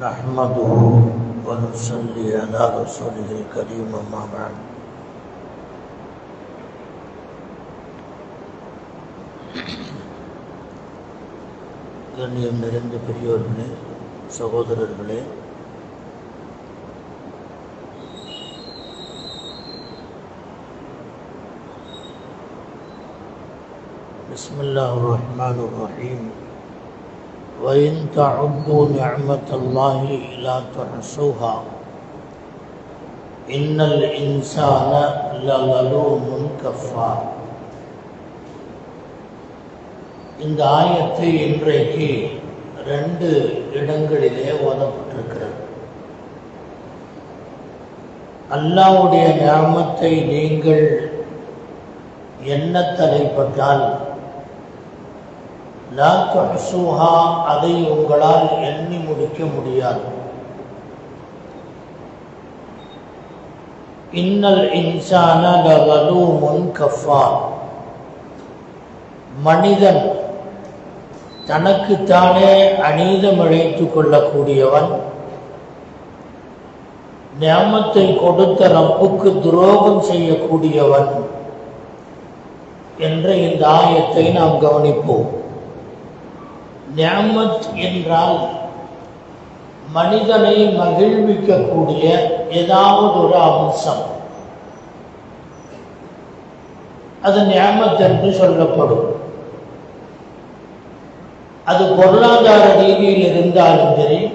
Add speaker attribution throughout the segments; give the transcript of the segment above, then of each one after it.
Speaker 1: نحمده ونصلي على رسوله الكريم أما بعد கண்ணியம் நிறைந்த பெரியோர்களே சகோதரர்களே بسم الله الرحمن الرحيم وإن تعدوا نعمة الله لا تحصوها إن الإنسان لظلوم كفار இந்த ஆயத்தை இன்றைக்கு ரெண்டு இடங்களிலே ஓதப்பட்டிருக்கிறது அல்லாவுடைய ஞாபகத்தை நீங்கள் என்ன தலைப்பட்டால் லா துஹ்சுஹா அதை உங்களால் எண்ணி முடிக்க முடியாது. இன்னல் இன்சான லவலூமுன் கஃபார் மனிதன் தனக்குத்தானே அநீதம் இழைத்துக் கொள்ளக்கூடியவன் ஞாமத்தை கொடுத்த ரப்புக்கு துரோகம் செய்யக்கூடியவன் என்ற இந்த ஆயத்தை நாம் கவனிப்போம். ஞாமத் என்றால் மனிதனை மகிழ்விக்கக்கூடிய ஏதாவது ஒரு அம்சம். அது ஞாமத் என்று சொல்லப்படும். அது பொருளாதார ரீதியில் இருந்தாலும் சரி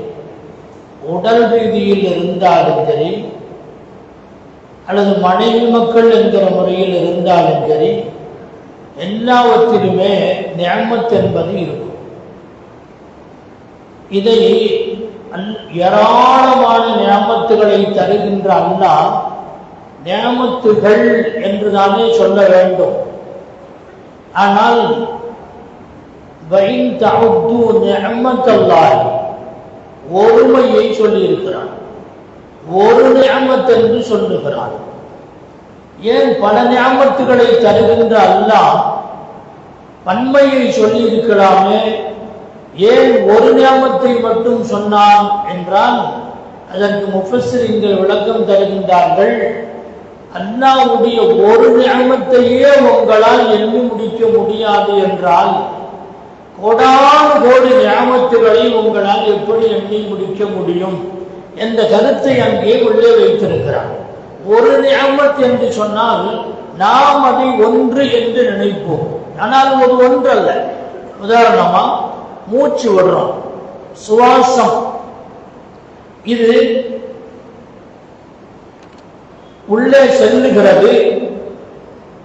Speaker 1: உடல் ரீதியில் இருந்தாலும் சரி அல்லது மனைவி மக்கள் என்கிற முறையில் இருந்தாலும் சரி எல்லாவற்றிலுமே ஞாமத் என்பது இருக்கும். இதை ஏராளமான நியமத்துகளை தருகின்ற அல்லா நியமத்துகள் என்றுதானே சொல்ல வேண்டும். ஆனால் ஒருமையை சொல்லியிருக்கிறான். ஒரு ஞாபத் என்று சொல்லுகிறான். ஏன் பல நியமத்துகளை தருகின்ற அல்லா பன்மையை சொல்லியிருக்கலாமே ஏன் ஒரு நியமத்தை மட்டும் சொன்னான் என்றால் அதற்கு முஃபஸ்ஸரிங்கள் விளக்கம் தருகின்றார்கள் அல்லாவுடைய ஒரு நியமத்தையே உங்களால் எண்ணி முடிக்க முடியாது என்றால் கோடான கோடி நியமத்துகளை உங்களால் எப்படி எண்ணி முடிக்க முடியும்? என்ற கருத்தை அங்கே உள்ளே வைத்திருக்கிறார். ஒரு நியமத் என்று சொன்னால் நாம் அதை ஒன்று என்று நினைப்போம். ஆனால் ஒரு ஒன்றல்ல. உதாரணமா மூச்சு விடுறோம். சுவாசம். இது உள்ளே செல்லுகிறது.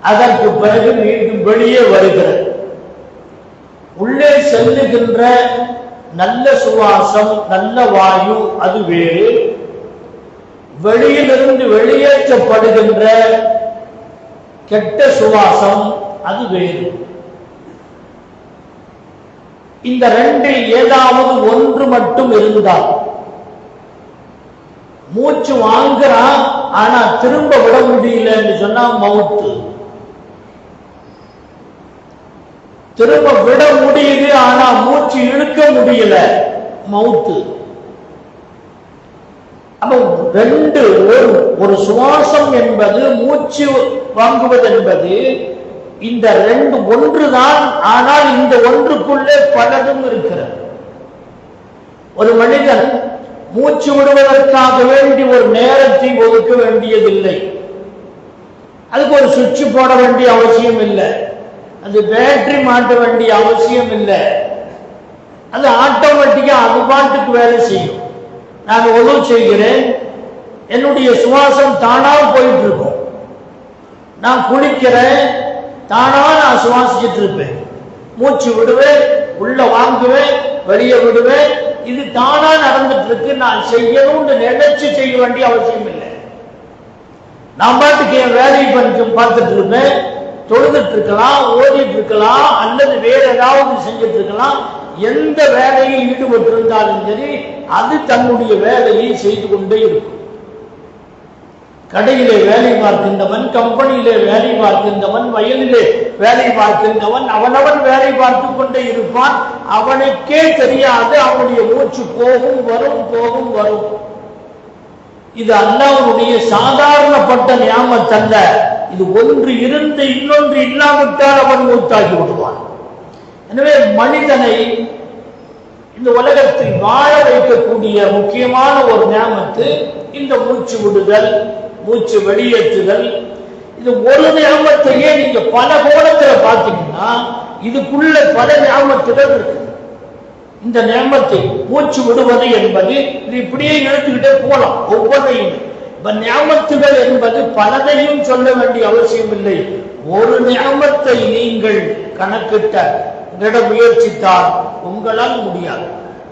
Speaker 1: அதற்கு பிறகு மீண்டும் வெளியே வருகிறது. உள்ளே செல்லுகின்ற நல்ல சுவாசம் நல்ல வாயு அது வேறு. வெளியிலிருந்து வெளியேற்றப்படுகின்ற கெட்ட சுவாசம் அது வேறு. இந்த ரெண்டில் ஏதாவது ஒன்று மட்டும் இருந்தால். மூச்சு வாங்குறான் ஆனா திரும்ப விட முடியலன்னு சொன்னா மவுத்து. திரும்ப விட முடியுது ஆனா மூச்சு இழுக்க முடியல மவுத்து. அப்ப ரெண்டு ஒரு ஒரு சுவாசம் என்பது மூச்சு வாங்குவது என்பது இந்த ரெண்டு ஒன்றுதான் ஆனால் இந்த ஒன்றுக்குள்ளே பலதும் இருக்கிறது. ஒரு மனிதன் மூச்சு விடுவதற்காக வேண்டி ஒரு நேரத்தை ஒதுக்க வேண்டியதில்லை. அதுக்கு ஒரு சுவிட்ச் போட வேண்டிய அவசியம் இல்லை. அது பேட்டரி மாட்ட வேண்டிய அவசியம் இல்லை. அது ஆட்டோமேட்டிக்கா அது பாட்டுக்கு வேலை செய்யும். நான் உதவு செய்கிறேன். என்னுடைய சுவாசம் தானாக போயிட்டு இருக்கும். நான் குளிக்கிறேன். தானா நான் சுவாசிச்சுட்டு இருப்பேன். மூச்சு விடுவேன் உள்ள வாங்குவேன் வெளியே விடுவேன். இது தானா நடந்துட்டு இருக்கு. நான் செய்யணும்னு நினைச்சு செய்ய வேண்டிய அவசியம் இல்லை. நான் பாட்டுக்கு என் வேலையை பண்ணி பார்த்துட்டு இருப்பேன். தொழுதுட்டு இருக்கலாம் ஓடிட்டு இருக்கலாம் அல்லது வேற ஏதாவது செஞ்சுட்டு இருக்கலாம். எந்த வேலையில் ஈடுபட்டு இருந்தாலும் சரி அது தன்னுடைய வேலையை செய்து கொண்டே இருக்கும். கடையிலே வேலை பார்க்கின்றவன் கம்பெனியிலே வேலை பார்க்கின்றவன் வயலிலே வேலை பார்க்கின்றவன் அவனவன் வேலை பார்த்து கொண்டே இருப்பான். அவனுக்கே தெரியாது அவனுடைய மூச்சு போகும் வரும் போகும் வரும். இது அல்லாவுடைய சாதாரணப்பட்ட ஞாபகத்தல்ல இது ஒன்று இருந்து இன்னொன்று இல்லாவிட்டால் அவன் மூத்தாகி விடுவான். எனவே மனிதனை இந்த உலகத்தில் வாழ வைக்கக்கூடிய முக்கியமான ஒரு ஞாபகத்து இந்த மூச்சு விடுதல். மூச்சு வெளியேற்றுதல். இது ஒரு ஞாபகத்தையே நீங்க பல கோணத்துல பார்த்தீங்கன்னா இதுக்குள்ள பல ஞாபகத்துகள் இருக்கு. இந்த நேமத்தை மூச்சு விடுவது என்பது இது இப்படியே எடுத்துக்கிட்டே போலாம் ஒவ்வொன்றையும். இப்ப ஞாபகத்துகள் என்பது பலதையும் சொல்ல வேண்டிய அவசியம் இல்லை. ஒரு ஞாபகத்தை நீங்கள் கணக்கிட்ட விட முயற்சித்தால் உங்களால் முடியாது.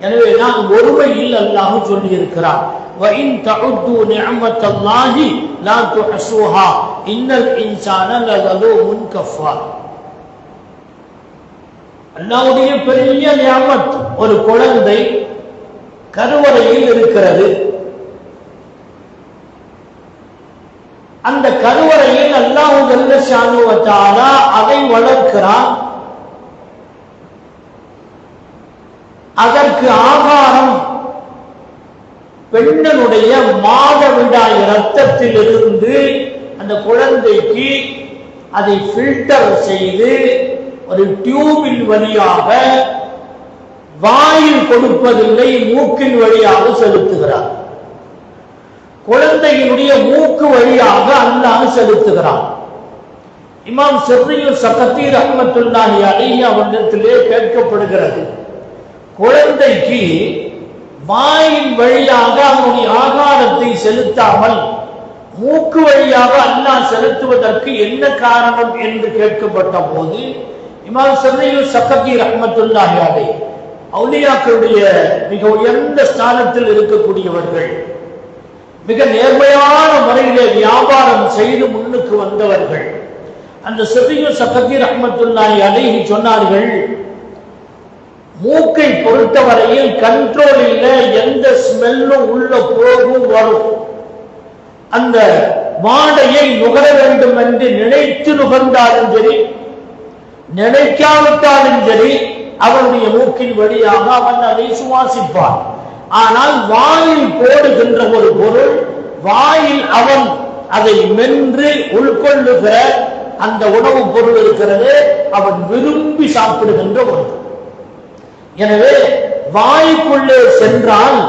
Speaker 1: எனவே நான் ஒருமையில் அல்லாஹ் சொல்லி இருக்கிறான் وَإِن تَعُدُّوا نِعْمَةَ اللَّهِ لَا تُحْصُوهَا إِنَّ الْإِنسَانَ لَظَلُومٌ كَفَّارٌ அல்லாவுடைய பெரிய நியாமத் ஒரு குழந்தை கருவறையில் இருக்கிறது அந்த கருவறையில் அல்லாஹு ஜல்ல ஷானுவத்தாலா அதை வளர்க்கிறான் அதற்கு ஆகாரம் பெண்ணனுடைய மாதவிடாய் ரத்தத்தில் இருந்து அந்த குழந்தைக்கு அதை ஃபில்டர் செய்து ஒரு டியூபின் வழியாக வாயில் கொடுப்பதில்லை மூக்கின் வழியாக செலுத்துகிறார். குழந்தையினுடைய மூக்கு வழியாக அல்லாஹ் செலுத்துகிறான். இமாம் செர்ரியும் சக்தி அஹமத்துல்லாஹி அலி அவரிடத்திலே கேட்கப்படுகிறது. குழந்தைக்கு வாயின் வழியாக அவனுடைய ஆகாரத்தை செலுத்தாமல் மூக்கு வழியாக அல்லாஹ் செலுத்துவதற்கு என்ன காரணம் என்று கேட்கப்பட்ட போது இமாம் சர்ரையும் சக்கத்தி ரஹமத்துல்லாஹி அலை அவுலியாக்களுடைய மிக உயர்ந்த ஸ்தானத்தில் இருக்கக்கூடியவர்கள் மிக நேர்மையான முறையிலே வியாபாரம் செய்து முன்னுக்கு வந்தவர்கள். அந்த சிறிய சக்கத்தி ரஹமத்துல்லாஹி அலைஹி சொன்னார்கள் மூக்கை பொறுத்தவரையில் கண்ட்ரோல் இல்லை எந்த ஸ்மெல்லும் உள்ள போகும் வரும். அந்த வாடையை நுகர வேண்டும் என்று நினைத்து நுகர்ந்தாலும் சரி நினைக்காவிட்டாலும் சரி அவனுடைய மூக்கின் வழியாக அவன் அதை சுவாசிப்பான். ஆனால் வாயில் போடுகின்ற ஒரு பொருள் வாயில் அவன் அதை மென்று உள்கொள்ளுகிற அந்த உணவுப் பொருள் இருக்கிறது அவன் விரும்பி சாப்பிடுகின்ற ஒன்று. எனவே வாய்க்குள்ளே சென்றால்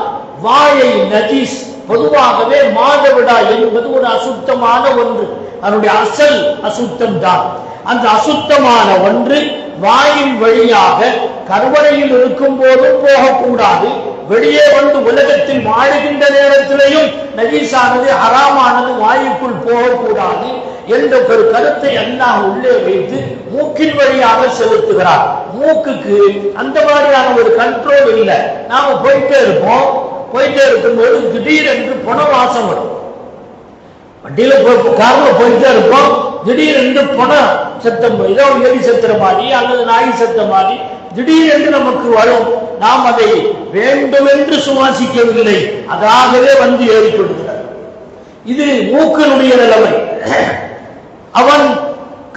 Speaker 1: வாயை நஜீஸ் பொதுவாகவே மாதவிடா என்பது ஒரு அசுத்தமான ஒன்று. அதனுடைய அசல் அசுத்தம் தான் அந்த அசுத்தமான ஒன்று வாயின் வழியாக கருவறையில் இருக்கும் போதும் போகக்கூடாது. வெளியே வந்து உலகத்தில் வாழுகின்ற நேரத்திலேயும் நஜீஸானது ஹராமானது வாயுக்குள் போகக்கூடாது. என்ற ஒரு கருத்தை அல்லாஹ் உள்ளே வைத்து மூக்கின் வழியாக செலுத்துகிறார். மூக்குக்கு அந்த மாதிரியான ஒரு கண்ட்ரோல் இல்லை. நாம போயிட்டே இருப்போம். போயிட்டே இருக்கும்போது திடீரென்று பண வாசம் வரும். வண்டியில கார்ல போயிட்டே இருப்போம். திடீரென்று பண சத்தம் ஏதோ எலி சத்துற மாதிரி அல்லது நாய் சத்த மாதிரி திடீரென்று நமக்கு வரும். நாம் அதை வேண்டுமென்று சுவாசிக்கவில்லை. அதாகவே வந்து ஏறிக்கொள்கிறார் இது மூக்கனுடைய நிலைமை. அவன்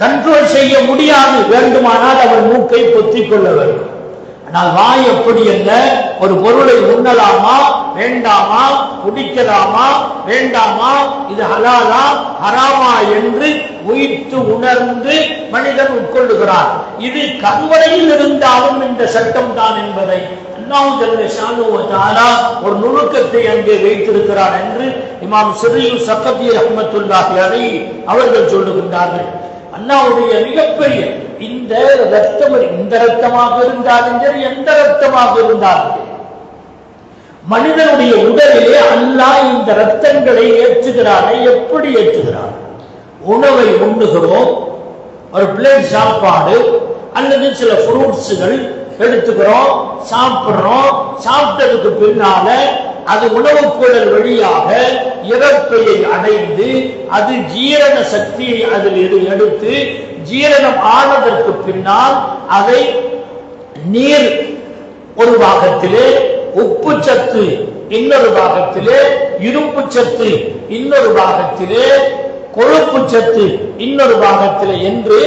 Speaker 1: கண்ட்ரோல் செய்ய முடியாது வேண்டுமானால் அவன் மூக்கை பொத்திக் கொள்ள வேண்டும். ஆனால் வாய் எப்படி என்ன ஒரு பொருளை உண்ணலாமா? வேண்டாமா? குடிக்கலாமா? வேண்டாமா? இது ஹலாலா ஹராமா என்று உயிர்த்து உணர்ந்து மனிதன் உட்கொள்ளுகிறான். இது கருவறையில் இருந்தாலும் இந்த சட்டம் தான் என்பதை அல்லாஹ் ஒரு நுணுக்கத்தை அங்கே வைத்திருக்கிறார் என்று இமாம் சிறியு சக்கத்தி ரஹ்மத்துல்லாஹி அலைஹி அவர்கள் சொல்லுகின்றார்கள். அண்ணாவுடைய மிகப்பெரிய இந்த ரத்தம் இந்த ரத்தமாக இருந்தாலும் சரி எந்த ரத்தமாக இருந்தாலும் மனிதனுடைய உடலிலே அல்லாஹ் இந்த ரத்தங்களை ஏற்றுகிறாரே எப்படி ஏற்றுகிறான்? உணவை உண்ணுகிறோம் ஒரு பிளேட் சாப்பாடு அல்லது சில ஃப்ரூட்ஸுகள் எடுத்துக்கிறோம் சாப்பிடுறோம். சாப்பிட்டதுக்கு பின்னால அது உணவுக் குழல் வழியாக இறப்பையை அடைந்து அது ஜீரண சக்தியை அதில் எடுத்து ஜீரணம் ஆனதற்கு பின்னால் அதை நீர் ஒரு பாகத்திலே உப்பு சத்து இன்னொரு பாகத்திலே இரும்பு சத்து இன்னொரு பாகத்திலே கொழுப்பு சத்து இன்னொரு பாகத்தில் என்று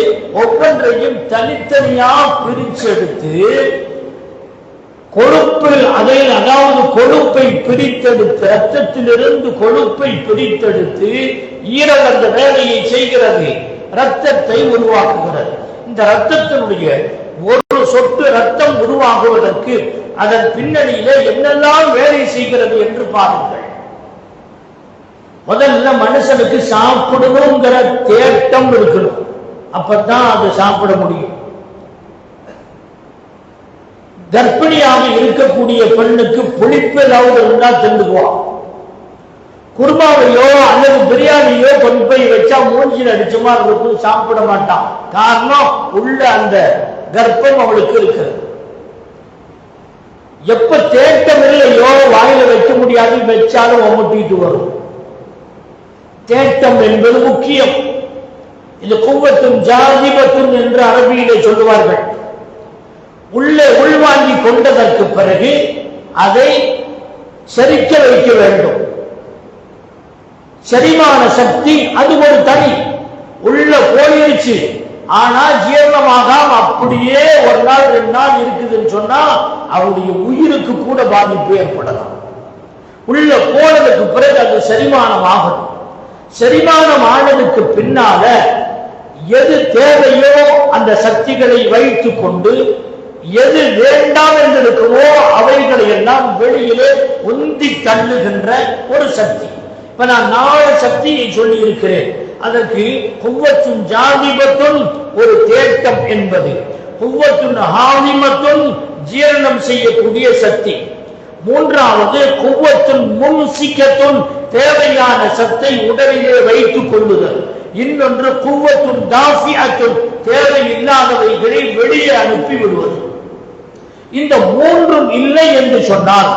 Speaker 1: ஒவ்வொன்றையும் தனித்தனியா பிரிச்செடுத்து கொழுப்பு அதை அதாவது கொழுப்பை பிரித்தெடுத்து ரத்தத்திலிருந்து கொழுப்பை பிரித்தெடுத்து ஈரல் அந்த வேலையை செய்கிறது. ரத்தத்தை உருவாக்குகிறது. இந்த ரத்தத்தினுடைய ஒரு சொட்டு ரத்தம் உருவாகுவதற்கு அதன் பின்னணியிலே என்னெல்லாம் வேலை செய்கிறது என்று பாருங்கள். முதல்ல மனுஷனுக்கு சாப்பிடணுங்கிற தேட்டம் இருக்கணும். அப்பதான் அது சாப்பிட முடியும். கர்ப்பிணியாக இருக்கக்கூடிய பெண்ணுக்கு புளிப்பு ஏதாவது இருந்தா தின்னுக்குவான் குருமாவையோ அல்லது பிரியாணியோ கொண்டு போய் வச்சா மூஞ்சில் அடிச்ச மாதிரி இருக்கும் சாப்பிட மாட்டான். காரணம் உள்ள அந்த கர்ப்பம் அவளுக்கு இருக்கு எப்ப தேட்டம் இல்லையோ வாயில வைக்க முடியாது வச்சாலும் ஒமட்டிட்டு வரும். தேட்டம் என்பது முக்கியம். இது குவத்தும் ஜாதிபத்தும் என்று அரபியிலே சொல்லுவார்கள். உள்ளே உள்வாங்கி கொண்டதற்கு பிறகு அதை செரிக்க வைக்க வேண்டும். செரிமான சக்தி அது ஒரு தனி. உள்ள போயிருச்சு. ஆனா ஜீரணமாகாம அப்படியே ஒரு நாள் ரெண்டு நாள் இருக்குதுன்னு சொன்னா அவருடைய உயிருக்கு கூட பாதிப்பு ஏற்படலாம். உள்ள போனதுக்கு பிறகு அது செரிமானம் ஆகும் செரிமானம் ஆனதுக்கு பின்னால எது தேவையோ அந்த சக்திகளை வைத்துக் கொண்டு எது வேண்டாம் என்று இருக்குமோ அவைகளை எல்லாம் வெளியிலே உந்தி தள்ளுகின்ற ஒரு சக்தி. இப்ப நான் நாலு சக்தியை சொல்லி இருக்கிறேன் அதற்கு குவத்தும் ஜாதிபத்தும் ஒரு தேட்டம் என்பது. குவத்தும் ஹானிமத்தும் ஜீரணம் செய்யக்கூடிய சக்தி. மூன்றாவது குவத்தின் முன் சிக்கத்தும் தேவையான சத்தை உடலிலே வைத்துக் கொள்ளுதல். இன்னொன்று குவத்தும் தாஃபியத்தும் தேவையில்லாதவைகளை வெளியே அனுப்பி விடுவது இந்த மூன்றும் இல்லை என்று சொன்னால்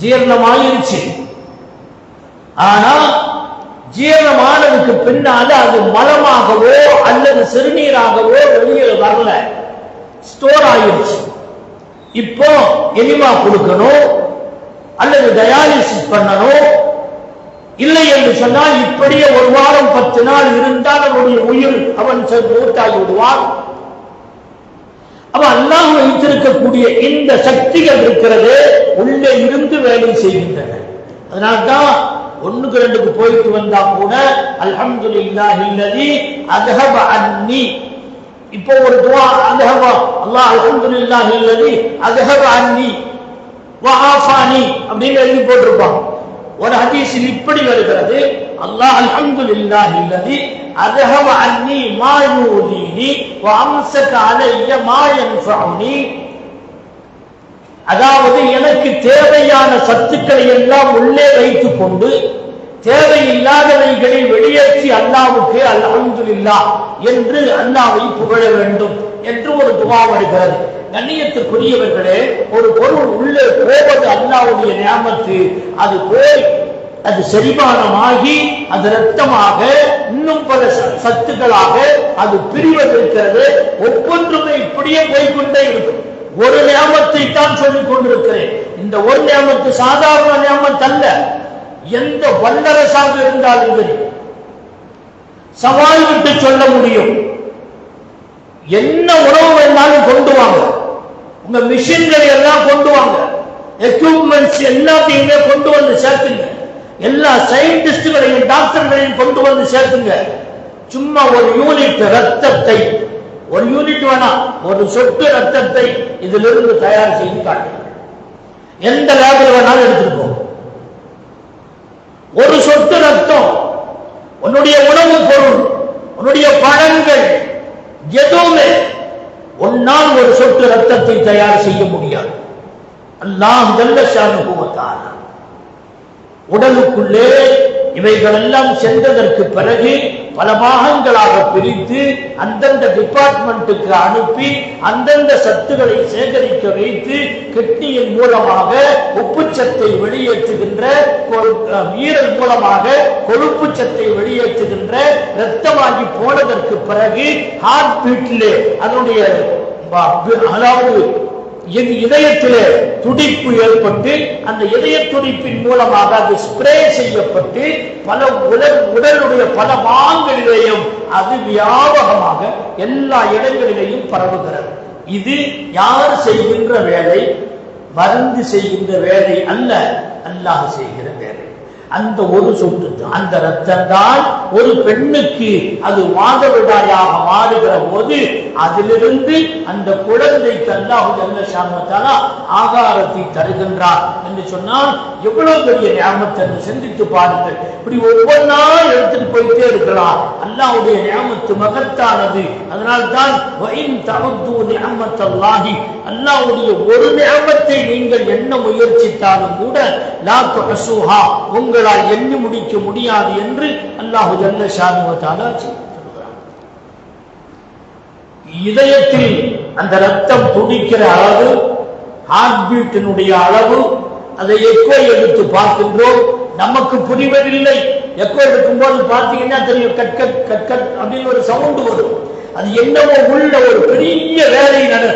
Speaker 1: ஜீரணமாயிருச்சு. ஆனா ஜீரணமானதுக்கு பின்னால அது மலமாகவோ அல்லது சிறுநீராகவோ வெளியே வரல. ஸ்டோர் ஆயிருச்சு. இப்போ எனிமா கொடுக்கணும் அல்லது டயாலிசிஸ் பண்ணணும். இல்லை என்று சொன்னால் இப்படியே ஒரு வாரம் பத்து நாள் இருந்தால் அவனுடைய உயிர் அவன் மூத்தாகி விடுவான். அவன் அல்லாஹ் வைத்திருக்கக்கூடிய இந்த சக்திகள் இருக்கிறது உள்ளே இருந்து வேலை செய்கின்றன. அதனால்தான் ஒண்ணுக்கு ரெண்டுக்கு போயிட்டு வந்தா கூட அல்ஹம்துலில்லாஹி இல்லதி அத்ஹப அன்னி இப்போ ஒரு துவா அத்ஹப அல்லாஹ் அல்ஹம்துலில்லாஹி இல்லதி அத்ஹப அன்னி வஆஃபானி அப்படின்னு எழுதி போட்டிருப்பான் ஒரு ஹதீஸில் இப்படி வருகிறது. அல்லாஹ் அல்ஹம்துலில்லாஹி அல்லதி அத்ஹப அன்னி மா யூதீனி வ அம்சக அலைய மா யன்ஃபஉனி அதாவது எனக்கு தேவையான சத்துக்களை எல்லாம் உள்ளே வைத்துக் கொண்டு தேவையில்லாதவைகளை வெளியேற்றி அல்லாவுக்கு அல்ஹம்துலில்லா என்று அல்லாவை புகழ வேண்டும் என்று ஒரு துவா வருகிறது. கண்ணியத்துக்குரியவர்களே ஒரு பொருள் உள்ளே போவது அல்லாவுடைய நியாமத்து. அது போய் அது செரிமானமாகி அது ரத்தமாக இன்னும் பல ச- சத்துக்களாக அது பிரிவதற்கிறது ஒவ்வொன்றுமே இப்படியே போய்கொண்டே இருக்கும். ஒரு நியமத்தை தான் சொல்லிக் கொண்டிருக்கிறேன். இந்த ஒரு நியமத்து சாதாரண நியமத்து அல்ல எந்த வல்லரசாக இருந்தாலும் சரி சவால் விட்டு சொல்ல முடியும். என்ன உணவு வேணாலும் கொண்டு வாங்க. உங்க மிஷின்களை எல்லாம் கொண்டு வாங்க. எக்யூப்மெண்ட்ஸ் எல்லாத்தையுமே கொண்டு வந்து சேர்த்துங்க. எல்லா சயின்டிஸ்டுகளையும் டாக்டர்களையும் கொண்டு வந்து சேர்த்துங்க. சும்மா ஒரு யூனிட் ரத்தத்தை ஒரு யூனிட் வேணாம் ஒரு சொட்டு ரத்தத்தை இதிலிருந்து தயார் செய்து காட்டுங்க. எந்த லேபில் வேணாலும் எடுத்துருக்கோம் ஒரு சொட்டு ரத்தம் உன்னுடைய உணவு பொருள் உன்னுடைய பழங்கள் எதுவுமே உன்னால் ஒரு சொட்டு ரத்தத்தை தயார் செய்ய முடியாது. அல்லாஹ் ஜல்ல ஷானுகுவத்தால உடலுக்குள்ளே இவைகளெல்லாம் சென்றதற்கு பிறகு பல பாகங்களாக பிரித்து அந்தந்த டிபார்ட்மெண்ட்டுக்கு அனுப்பி அந்தந்த சத்துக்களை சேகரிக்க வைத்து கிட்னியின் மூலமாக உப்புச்சத்தை வெளியேற்றுகின்ற கொ- ஈரல் மூலமாக கொழுப்பு சத்தை வெளியேற்றுகின்ற ரத்தமாகி போனதற்கு பிறகு ஹார்ட் பீட்டிலே அதனுடைய அதாவது என் இதயத்திலே துடிப்பு ஏற்பட்டு அந்த இதய துடிப்பின் மூலமாக அது ஸ்ப்ரே செய்யப்பட்டு பல உடல் உடலுடைய பல பாகங்களிலேயும் அது வியாபகமாக எல்லா இடங்களிலேயும் பரவுகிறது. இது யார் செய்கின்ற வேலை? மருந்து செய்கின்ற வேலை அல்ல. அல்லாஹ் செய்கிற வேலை. அந்த ஒரு சொட்டு அந்த ரத்தம் தான் ஒரு பெண்ணுக்கு அது மாதவிடாயாக மாறுகிற போது அதிலிருந்து அந்த குழந்தைக்கு அல்லாஹு ஜல்ல ஆகாரத்தை தருகின்றார் என்று சொன்னால் எவ்வளவு பெரிய ஞாபகத்தை என்று சிந்தித்து பாருங்கள். இப்படி ஒவ்வொன்றா எடுத்துட்டு போயிட்டே இருக்கலாம். அல்லாஹ்வுடைய ஞாபகத்து மகத்தானது. அதனால் தான் வைன் தகுத்து ஒரு ஞாபகத்தை நீங்கள் என்ன முயற்சித்தாலும் கூட லா உங்களால் எண்ணி முடிக்க முடியாது என்று அல்லாஹு ஜல்ல ஷானுவத்தாலா இதயத்தில் அந்த ரத்தம் துடிக்கிற அளவு ஹார்ட் பீட்டினுடைய அளவு அதை எக்கோ எடுத்து பார்க்கின்றோம். நமக்கு புரிவதில்லை. எக்கோ எடுக்கும்போது பார்த்தீங்கன்னா தெரியும்? கட் கட் கட் கட் அப்படின்னு ஒரு சவுண்ட் வரும். அது என்னவோ உள்ள ஒரு பெரிய வேலை நட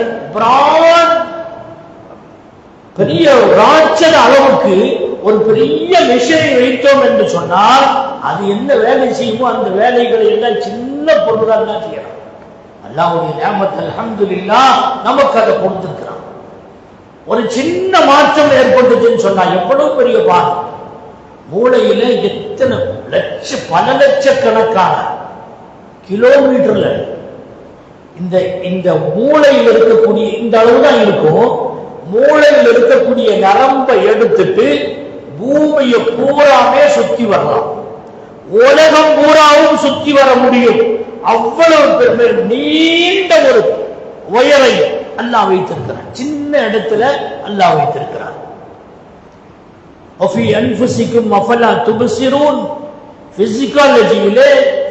Speaker 1: பெரிய ராட்சத அளவுக்கு ஒரு பெரிய மிஷினை வைத்தோம் என்று சொன்னால் அது என்ன வேலை செய்யுமோ அந்த வேலைகளை எல்லாம் சின்ன பொருளாக தான் செய்யணும் அல்லாஹ்வுடைய அலமது இல்லா நமக்கு அதை கொடுத்திருக்கிறான். ஒரு சின்ன மாற்றம் ஏற்பட்டுச்சுன்னு சொன்னா எவ்வளவு பெரிய பாடம் மூளையில எத்தனை லட்ச பல லட்சக்கணக்கான கிலோமீட்டர்ல இந்த இந்த மூளையில் இருக்கக்கூடிய இந்த அளவு தான் இருக்கும். மூளையில் இருக்கக்கூடிய நரம்பை எடுத்துட்டு பூமியை பூராமே சுத்தி வரலாம் உலகம் பூராவும் சுத்தி வர முடியும் அவ்வளவு பெ- பெ- நீண்ட ஒரு உயரை அல்லாஹ் வைத்திருக்கிறான் சின்ன இடத்துல அல்லாஹ் வைத்திருக்கிறான் وفي أنفسكم أفلا تبصرون பிசிக்காலஜியிலே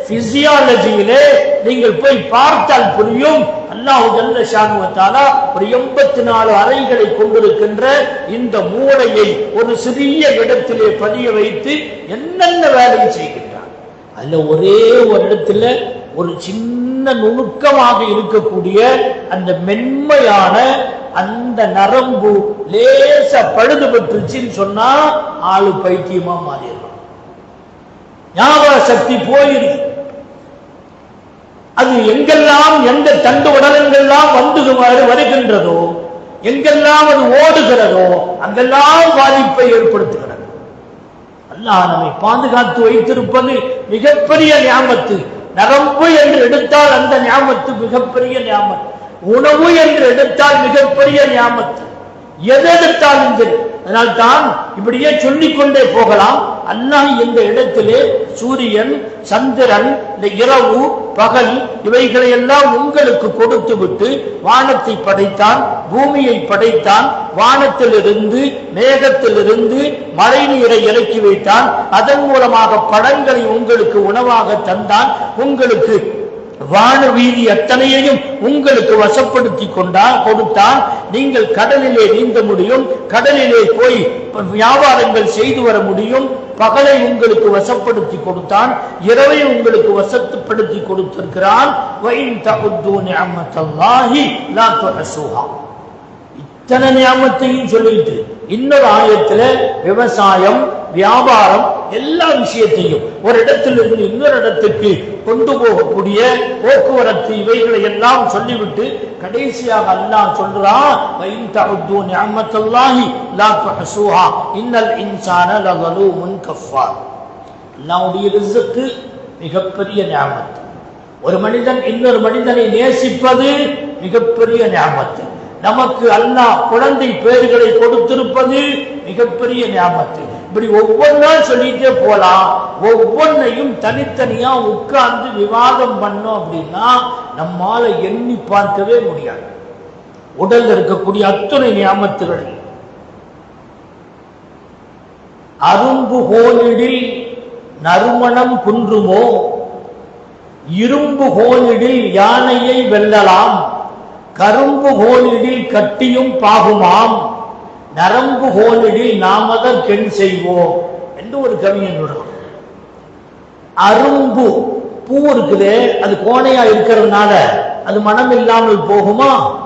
Speaker 1: பிசியாலஜியிலே நீங்கள் போய் பார்த்தால் புரியும் அல்லாஹு ஜல்ல ஷானுவத்தாலா ஒரு எண்பத்தி நாலு அறைகளை கொண்டிருக்கின்ற இந்த மூளையை ஒரு சிறிய இடத்திலே பதிய வைத்து என்னென்ன வேலையை செய்கின்றார் அதுல ஒரே ஒரு இடத்துல ஒரு சின்ன நுணுக்கமாக இருக்கக்கூடிய அந்த மென்மையான அந்த நரம்பு லேச பழுது பெற்றுச்சுன்னு சொன்னா ஆளு பைத்தியமா மாறிடலாம் ஞாபக சக்தி போயிருக்கு அது எங்கெல்லாம் எந்த தண்டு உடலங்கள்லாம் வந்து வருகின்றதோ எங்கெல்லாம் அது ஓடுகிறதோ அங்கெல்லாம் பாதிப்பை ஏற்படுத்துகிறது. அல்லாஹ் நம்மை பாதுகாத்து வைத்திருப்பது மிகப்பெரிய ஞாபத்து நரம்பு என்று எடுத்தால் அந்த ஞாபத்து மிகப்பெரிய ஞாபத்து உணவு என்று எடுத்தால் மிகப்பெரிய ஞாபத்து எது எடுத்தாலும் சரி அதனால் தான் இப்படியே சொல்லிக் கொண்டே போகலாம். அல்லாஹ் இந்த இடத்திலே சூரியன் சந்திரன் இந்த இரவு பகல் இவைகளை எல்லாம் உங்களுக்கு கொடுத்து விட்டு வானத்தை படைத்தான் பூமியை படைத்தான் வானத்திலிருந்து மேகத்திலிருந்து மழை நீரை இறக்கி வைத்தான். அதன் மூலமாக பழங்களை உங்களுக்கு உணவாக தந்தான். உங்களுக்கு வான வீதி அத்தனையையும் உங்களுக்கு வசப்படுத்தி கொண்டா கொடுத்தால் நீங்கள் கடலிலே நீந்த முடியும் கடலிலே போய் வியாபாரங்கள் செய்து வர முடியும். பகலை உங்களுக்கு வசப்படுத்தி கொடுத்தான் இரவை உங்களுக்கு வசப்படுத்தி கொடுத்திருக்கிறான். தகுத்து இத்தனை நியமத்தையும் சொல்லிட்டு இன்னொரு ஆயத்துல விவசாயம் வியாபாரம் எல்லா விஷயத்தையும் ஒரு இடத்திலிருந்து இன்னொரு இடத்துக்கு கொண்டு போகக்கூடிய போக்குவரத்து இவைகளை எல்லாம் சொல்லிவிட்டு கடைசியாக அல்லாஹ் சொல்றான் வைன் தஅது நிஅமத்தல்லாஹி லா துஹசுஹா இன்னல் இன்சான லஸலூமுன் கஃபார் அல்லாஹ்வுடைய ரிஸ்க்கு மிகப்பெரிய நியாமத்து ஒரு மனிதன் இன்னொரு மனிதனை நேசிப்பது மிகப்பெரிய நியாமத்து நமக்கு அல்லாஹ் குழந்தை பேர்களை கொடுத்திருப்பது மிகப்பெரிய நியாமத்து இப்படி ஒவ்வொன்றா சொல்லிட்டே போலாம். ஒவ்வொன்றையும் தனித்தனியா உட்கார்ந்து விவாதம் பண்ணோம் அப்படின்னா நம்மால எண்ணி பார்க்கவே முடியாது. உடல்ல இருக்கக்கூடிய அத்துணை நியாமத்துகள். அரும்பு கோலிடில் நறுமணம் குன்றுமோ? இரும்பு கோலிடில் யானையை வெல்லலாம். கரும்பு கோலிடில் கட்டியும் பாகுமாம். நரம்பு கோலிடில் தான் கெண் செய்வோம் என்று ஒரு கவிஞன் அரும்பு பூ இருக்குதே அது கோணையா இருக்கிறதுனால அது மனம் இல்லாமல் போகுமா?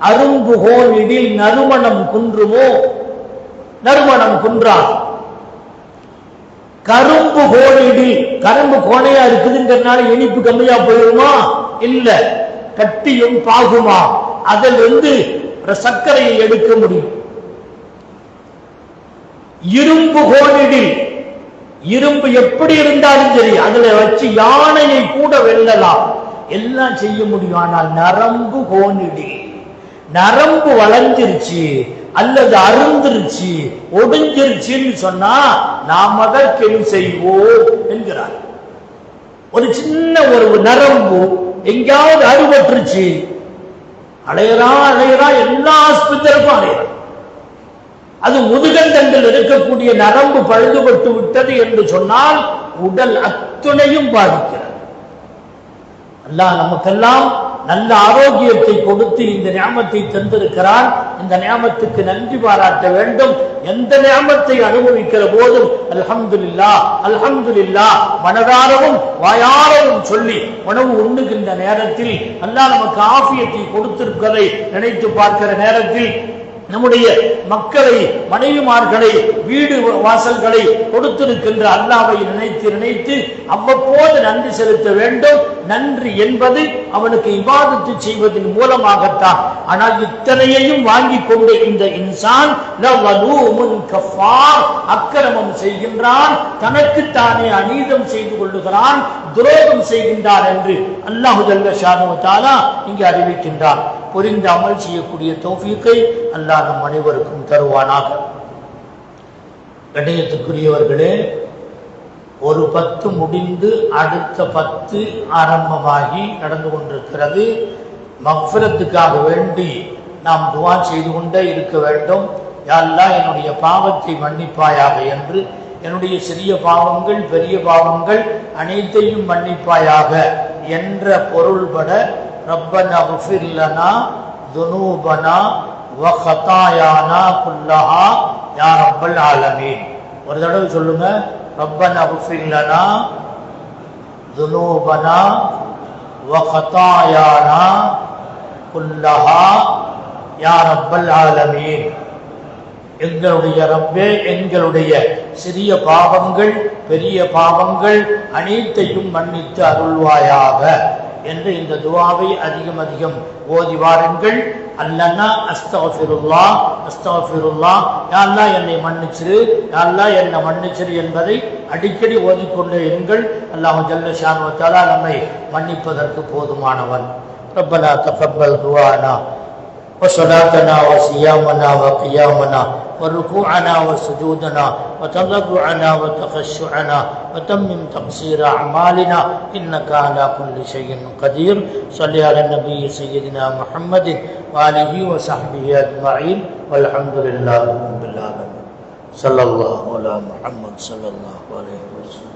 Speaker 1: அரும்பு கோணிடில் நறுமணம் குன்றுமோ? நறுமணம் குன்றான் கரும்பு கோணிடில் கரும்பு கோணையா இருக்குதுங்கிறனால இனிப்பு கம்மியா போயிருமா இல்ல கட்டியும் பாகுமா? அதிலிருந்து சர்க்கரையை எடுக்க முடியும். இரும்பு கோணிடில் இரும்பு எப்படி இருந்தாலும் சரி அதுல வச்சு யானையை கூட வெல்லலாம். எல்லாம் செய்ய முடியும் ஆனால் நரம்பு கோணிடி. நரம்பு வளர்ந்துருச்சு அல்லது அருந்துருச்சு ஒடுஞ்சிருச்சுன்னு சொன்னா நாம தான் கெளி செய்வோம் என்கிறார். ஒரு சின்ன ஒரு நரம்பு எங்கேயாவது அறுபட்டுருச்சு. அலையறான் அலையறான் எல்லா ஆஸ்பத்திரிக்கும் அலையறான் அது முதுகண்டங்கள் இருக்கக்கூடிய நரம்பு பழுதுபட்டு விட்டது என்று சொன்னால் உடல் அத்துணையும் பாதிக்கிறது. அல்லாஹ் நமக்கெல்லாம் நல்ல ஆரோக்கியத்தை கொடுத்து இந்த ஞாபத்தை தந்திருக்கிறான். இந்த ஞாபத்துக்கு நன்றி பாராட்ட வேண்டும். எந்த ஞாபத்தை அனுபவிக்கிற போதும் அல்ஹம்துலில்லா அல்ஹம்துலில்லா மனதாரவும் வாயாரவும் சொல்லி உணவு உண்ணுகின்ற நேரத்தில் அல்லாஹ் நமக்கு ஆபியத்தை கொடுத்திருப்பதை நினைத்து பார்க்கிற நேரத்தில் நம்முடைய மக்களை மனைவிமார்களை வீடு வாசல்களை கொடுத்திருக்கின்ற அல்லாவை நினைத்து நினைத்து அவ்வப்போது நன்றி செலுத்த வேண்டும். நன்றி என்பது அவனுக்கு விவாதத்து செய்வதன் மூலமாகத்தான். ஆனால் இத்தனையையும் வாங்கி கொண்ட இந்த இன்சான் அக்கிரமம் செய்கின்றான் தனக்குத்தானே அநீதம் செய்து கொள்ளுகிறான் துரோகம் செய்கின்றான் என்று அல்லாஹு ஜல்ல ஷானு இங்கு அறிவிக்கின்றான். புரிந்து அமல் செய்யக்கூடிய தௌஃபீக்கை அல்லாஹ் நம் அனைவருக்கும் தருவானாக. கண்ணியத்துக்குரியவர்களே ஒரு பத்து முடிந்து அடுத்த பத்து ஆரம்பமாகி நடந்து கொண்டிருக்கிறது. மக்ஃபிரத்துக்காக வேண்டி நாம் துவா செய்து கொண்டே இருக்க வேண்டும். யாரெல்லாம் என்னுடைய பாவத்தை மன்னிப்பாயாக என்று. என்னுடைய சிறிய பாவங்கள் பெரிய பாவங்கள் அனைத்தையும் மன்னிப்பாயாக என்ற பொருள்பட ரப்பனா குஃபிர் துனூபனா வஹதாயானா குல்லஹா யார் அப்பல் ஆலமீன். ஒரு தடவை சொல்லுங்க. ரப்பனா குஃபிர் லனா துனூபனா வ ஹதாயானா குல்லஹா எங்களுடைய ரப்பே எங்களுடைய சிறிய பாவங்கள் பெரிய பாவங்கள் அனைத்தையும் மன்னித்து அருள்வாயாக. என்று இந்த துவாவை அதிகம் அதிகம் ஓதி வாருங்கள். அல்லன்னா அஸ்தகஃபிருல்லா அஸ்தகஃபிருல்லா யாழ்லா என்னை மன்னிச்சிரு யாழ்லா என்னை மன்னிச்சிரு என்பதை அடிக்கடி ஓதிக்கொண்டே எண்கள் அல்லாஹ் ஜல்ல ஷானுவத்தாலா நம்மை மன்னிப்பதற்கு போதுமானவன். ரப்பலா தஃபப்பல் துவானா وصلاتنا وصيامنا وقيامنا وركوعنا وسجودنا وتضرعنا وتخشعنا وتمم تقصير أعمالنا إنك على كل شيء قدير. صل على النبي سيدنا محمد وآله وصحبه أجمعين. والحمد لله رب العالمين. صلى الله على محمد صلى الله عليه وسلم.